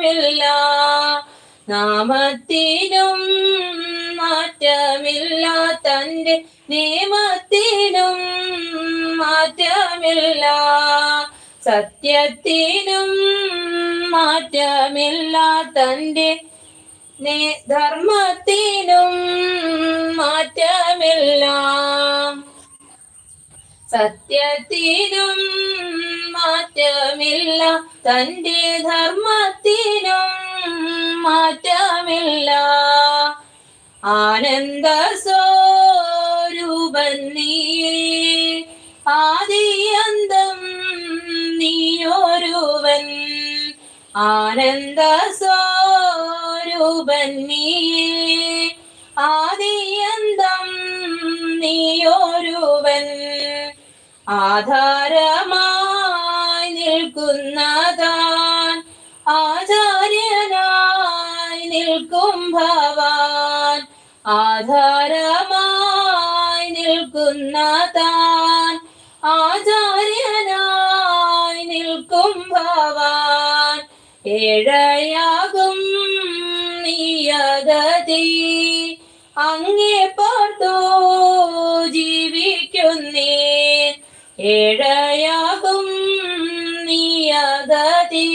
മാറ്റമില്ല. നാമത്തിനും മാറ്റമില്ല. തന്റെ നിയമത്തിനും മാറ്റമില്ല. സത്യത്തിനും മാറ്റമില്ല. തന്റെ നേ- ധർമ്മത്തിനും മാറ്റമില്ല. സത്യത്തിനും മാറ്റമില്ല. തന്റെ ധർമ്മത്തിനും മാറ്റമില്ല. ആനന്ദ സ്വരൂപ നീ. ആദിയന്തം നീയോരുവൻ. ആനന്ദ സ്വരൂപ നീ. ആദിയന്തം നീയോരുവൻ. ആധാരമായി നിൽക്കുന്നതാൻ ആചാര്യനായി നിൽക്കും ഭവാൻ. ആധാരമായി നിൽക്കുന്നതാൻ ആചാര്യനായി നിൽക്കും ഭവാൻ. ഏഴയാകും നീയഗതി അങ്ങേ പാർത്തോ ജീവിക്കുന്നേ ഏഴയാകും നീയഗതി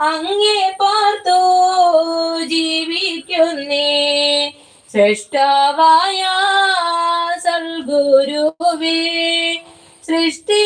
അങ്ങേ പാർത്തോ ജീവിക്കുന്നേ. ശ്രേഷ്ഠവായ സൽഗുരുവേ സൃഷ്ടികൾക്കോടായവനേ